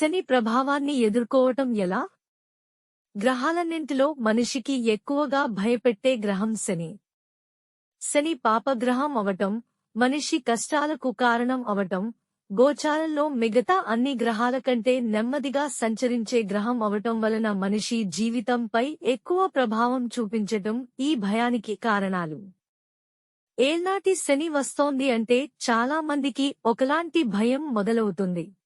శని ప్రభావాన్ని ఎదుర్కోవటం ఎలా? గ్రహాలన్నింటిలో మనిషికి ఎక్కువగా భయపెట్టే గ్రహం శని. శని పాపగ్రహం అవటం మనిషి కష్టాలకు కారణం అవటం గోచారంలో మిగతా అన్ని గ్రహాల కంటే నెమ్మదిగా సంచరించే గ్రహం అవటం వలన మనిషి జీవితంపై ఎక్కువ ప్రభావం చూపించటం ఈ భయానికి కారణాలు. ఏల్నాటి శని వస్తోంది అంటే చాలా మందికి ఒకలాంటి భయం మొదలవుతుంది.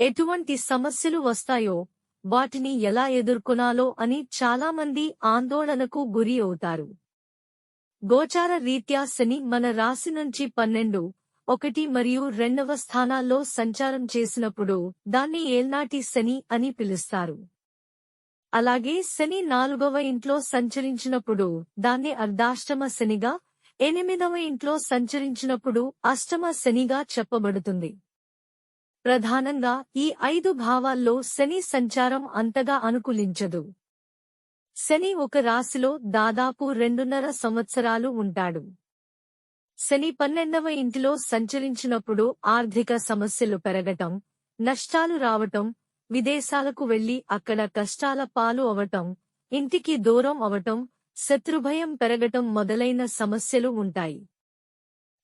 ఎటువంటి సమస్యలు వస్తాయో వాటిని ఎలా ఎదుర్కొనాలో అని చాలామంది ఆందోళనకు గురి అవుతారు. గోచార రీత్యా శని మన రాశి నుంచి పన్నెండు ఒకటి మరియు రెండవ స్థానాల్లో సంచారం చేసినప్పుడు దాన్ని ఏల్నాటి శని అని పిలుస్తారు. అలాగే శని నాలుగవ ఇంట్లో సంచరించినప్పుడు దాన్ని అర్ధాష్టమ శనిగా ఎనిమిదవ ఇంట్లో సంచరించినప్పుడు అష్టమ శనిగా చెప్పబడుతుంది. ప్రధానంగా ఈ ఐదు భావాల్లో శని సంచారం అంతగా అనుకూలించదు. శని ఒక రాశిలో దాదాపు రెండున్నర సంవత్సరాలు ఉంటాడు. శని పన్నెండవ ఇంటిలో సంచరించినప్పుడు ఆర్థిక సమస్యలు పెరగటం నష్టాలు రావటం విదేశాలకు వెళ్ళి అక్కడ కష్టాల పాలు అవటం ఇంటికి దూరం అవటం శత్రుభయం పెరగటం మొదలైన సమస్యలు ఉంటాయి.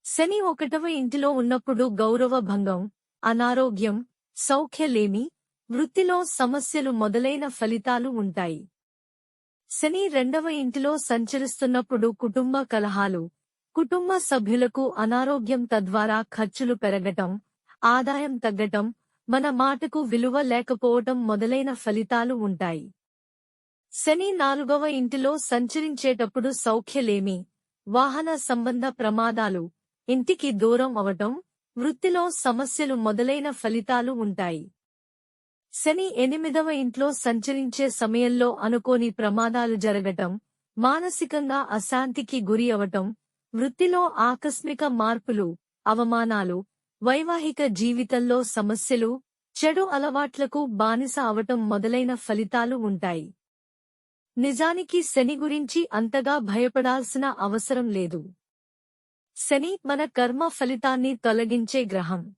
శని ఒకటవ ఇంటిలో ఉన్నప్పుడు గౌరవ భంగం అనారోగ్యం సౌఖ్యలేమి వృత్తిలో సమస్యలు మొదలైన ఫలితాలు ఉంటాయి. శని రెండవ ఇంటిలో సంచరిస్తున్నప్పుడు కుటుంబ కలహాలు కుటుంబ సభ్యులకు అనారోగ్యం తద్వారా ఖర్చులు పెరగటం ఆదాయం తగ్గటం మన మాటకు విలువ లేకపోవటం మొదలైన ఫలితాలు ఉంటాయి. శని నాలుగవ ఇంటిలో సంచరించేటప్పుడు సౌఖ్యలేమి వాహన సంబంధ ప్రమాదాలు ఇంటికి దూరం అవటం వృత్తిలో సమస్యలు మొదలైన ఫలితాలు ఉంటాయి. శని ఎనిమిదవ ఇంట్లో సంచరించే సమయంలో అనుకోని ప్రమాదాలు జరగటం మానసికంగా అశాంతికి గురి అవటం వృత్తిలో ఆకస్మిక మార్పులు అవమానాలు వైవాహిక జీవితంలో సమస్యలు చెడు అలవాట్లకు బానిస అవటం మొదలైన ఫలితాలు ఉంటాయి. నిజానికి శని గురించి అంతగా భయపడాల్సిన అవసరం లేదు. శని మన కర్మ ఫలితాన్ని తొలగించే గ్రహం.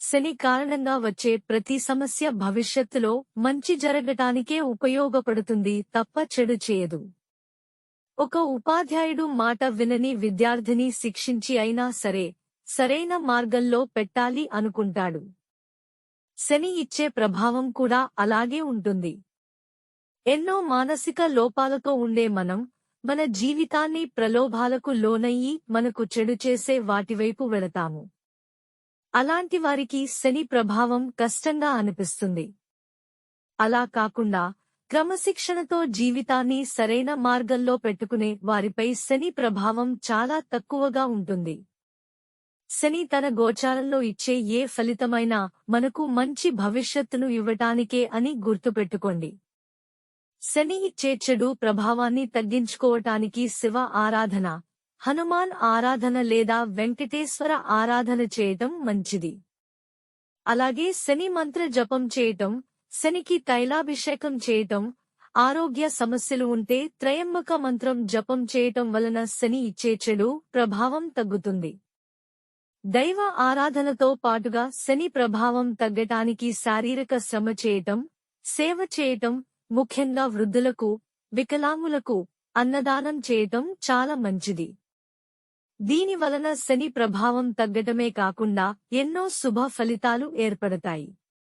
శని కారణంగా వచ్చే ప్రతి సమస్య భవిష్యత్తులో మంచి జరగటానికే ఉపయోగపడుతుంది తప్ప చెడు చేయదు. ఒక ఉపాధ్యాయుడు మాట వినని విద్యార్థిని శిక్షించి అయినా సరే సరైన మార్గంలో పెట్టాలి అనుకుంటాడు. శని ఇచ్చే ప్రభావం కూడా అలాగే ఉంటుంది. ఎన్నో మానసిక లోపాలతో ఉండే మనం మన జీవితాన్ని ప్రలోభాలకు లోనయ్యి మనకు చెడు చేసే వాటివైపు వెళతాము. అలాంటి వారికి శని ప్రభావం కష్టంగా అనిపిస్తుంది. అలా కాకుండా క్రమశిక్షణతో జీవితాన్ని సరైన మార్గంలో పెట్టుకునే వారిపై శని ప్రభావం చాలా తక్కువగా ఉంటుంది. శని తన గోచారంలో ఇచ్చే ఏ ఫలితమైనా మనకు మంచి భవిష్యత్తును ఇవ్వటానికే అని గుర్తుపెట్టుకోండి. శని ఇచ్చే చెడు ప్రభావాన్ని తగ్గించుకోవటానికి శివ ఆరాధన. హనుమాన్ ఆరాధన లేదా వెంకటేశ్వర ఆరాధన చేయటం మంచిది. అలాగే శని మంత్ర జపం చేయటం శనికి తైలాభిషేకం చేయటం ఆరోగ్య సమస్యలు ఉంటే త్రయంబక మంత్రం జపం చేయటం వలన శని ఇచ్చే చెడు ప్రభావం తగ్గుతుంది. దైవ ఆరాధనతో పాటుగా శని ప్రభావం తగ్గటానికి శారీరక శ్రమ చేయటం సేవ చేయటం ముఖ్యంగా వృద్ధులకు వికలాంగులకు అన్నదానం చేయటం చాలా మంచిది. దీని వలన శని ప్రభావం తగ్గటమే కాకుండా ఎన్నో శుభ ఫలితాలు ఏర్పడతాయి.